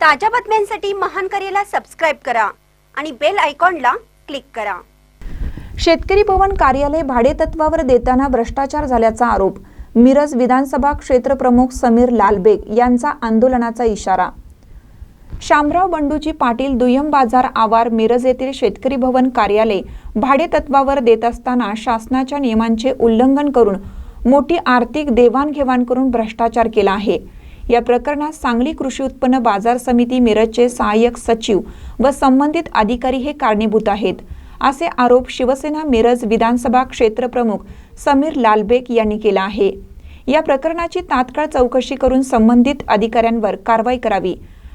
ताज्या बातम्यांसाठी महान करेला सबस्क्राईब करा आणि बेल आयकॉनला क्लिक करा. शेतकरी भवन कार्यालय भाडेतत्वावर देताना भ्रष्टाचार झाल्याचा आरोप. मिरज विधानसभा क्षेत्रप्रमुख समीर लालबेग यांचा आंदोलनाचा इशारा. शामराव बंडूजी पाटील दुय्यम बाजार आवार मिरज येथील शेतकरी भवन कार्यालय भाडेतत्वावर देत असताना शासनाच्या नियमांचे उल्लंघन करून मोठी आर्थिक देवाणघेवाण करून भ्रष्टाचार केला आहे. या प्रकरणात सांगली कृषी उत्पन्न बाजार समिती मिरजचे सहाय्यक सचिव व संबंधित अधिकारी हे कारणीभूत आहेत असे आरोप शिवसेना मिरज विधानसभा क्षेत्रप्रमुख समीर लालबेग यांनी केला आहे. या प्रकरणाची तात्काळ चौकशी करून संबंधित अधिकाऱ्यांवर कारवाई करावी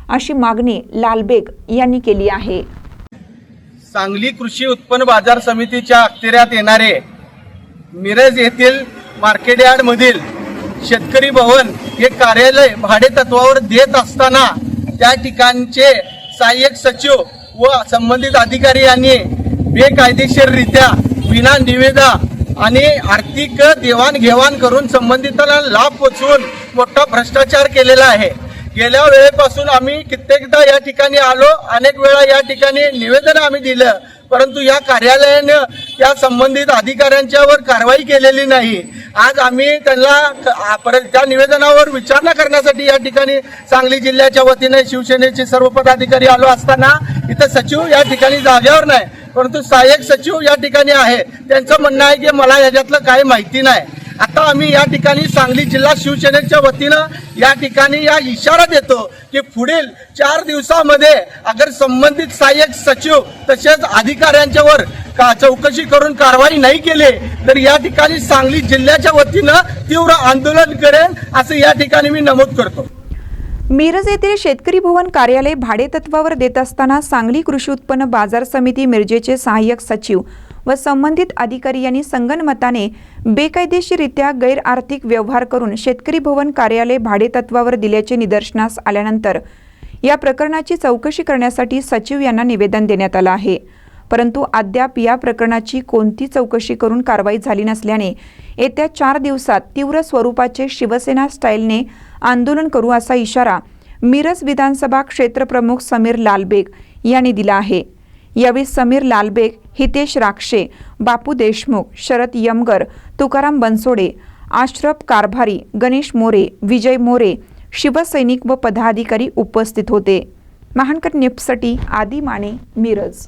अशी मागणी लालबेग यांनी केली आहे. सांगली कृषी उत्पन्न बाजार समितीच्या अखत्याऱ्यात येणारे मिरज येथील मार्केट यार्ड मधील शेतकरी भवन हे कार्यालय भाडे तत्वावर देत असताना त्या ठिकाणचे सहाय्यक सचिव व संबंधित अधिकारी यांनी बेकायदेशीररित्या विना निविदा आणि आर्थिक देवाणघेवाण करून संबंधितांना लाभ पोचवून मोठा भ्रष्टाचार केलेला आहे. गेल्या वेळेपासून आम्ही कित्येकदा या ठिकाणी आलो अनेक वेळा या ठिकाणी निवेदन आम्ही दिलं परंतु या कार्यालयानं त्या संबंधित अधिकाऱ्यांच्यावर कारवाई केलेली नाही. आज आम्ही त्यांना परत त्या निवेदनावर विचारणा करण्यासाठी या ठिकाणी सांगली जिल्ह्याच्या वतीने शिवसेनेचे सर्व पदाधिकारी आलो असताना इथं सचिव या ठिकाणी जागेवर नाही परंतु सहाय्यक सचिव या ठिकाणी आहे. त्यांचं म्हणणं आहे की मला याच्यातलं काही माहिती नाही. आता आम्ही या ठिकाणी सांगली जिल्हा शिवसेनेच्या वतीनं या ठिकाणी या इशारा देतो की पुढील चार दिवसामध्ये अगर संबंधित सहाय्यक सचिव तसेच अधिकाऱ्यांच्यावर का चौकशी करून कारवाई नाही केली तर या ठिकाणी सांगली जिल्ह्याच्या वतीनं तीव्र आंदोलन करेल असं या ठिकाणी मी नमूद करतो. मिरज येथील शेतकरी भवन कार्यालय भाडेतत्वावर देत असताना सांगली कृषी उत्पन्न बाजार समिती मिरजेचे सहाय्यक सचिव व संबंधित अधिकारी यांनी संगनमताने बेकायदेशीरित्या गैर आर्थिक व्यवहार करून शेतकरी भवन कार्यालय भाडेतत्वावर दिल्याचे निदर्शनास आल्यानंतर या प्रकरणाची चौकशी करण्यासाठी सचिव यांना निवेदन देण्यात आलं आहे. परंतु अद्याप या प्रकरणाची कोणती चौकशी करून कारवाई झाली नसल्याने येत्या चार दिवसात तीव्र स्वरूपाचे शिवसेना स्टाईलने आंदोलन करू असा इशारा मिरज विधानसभा क्षेत्रप्रमुख समीर लालबेग यांनी दिला आहे. यावेळी समीर लालबेग हितेश राक्षे बापू देशमुख शरद यमगर तुकाराम बनसोडे आश्रफ कारभारी गणेश मोरे विजय मोरे शिवसैनिक व पदाधिकारी उपस्थित होते. महानकर निप्ससाठी आदी माने मिरज.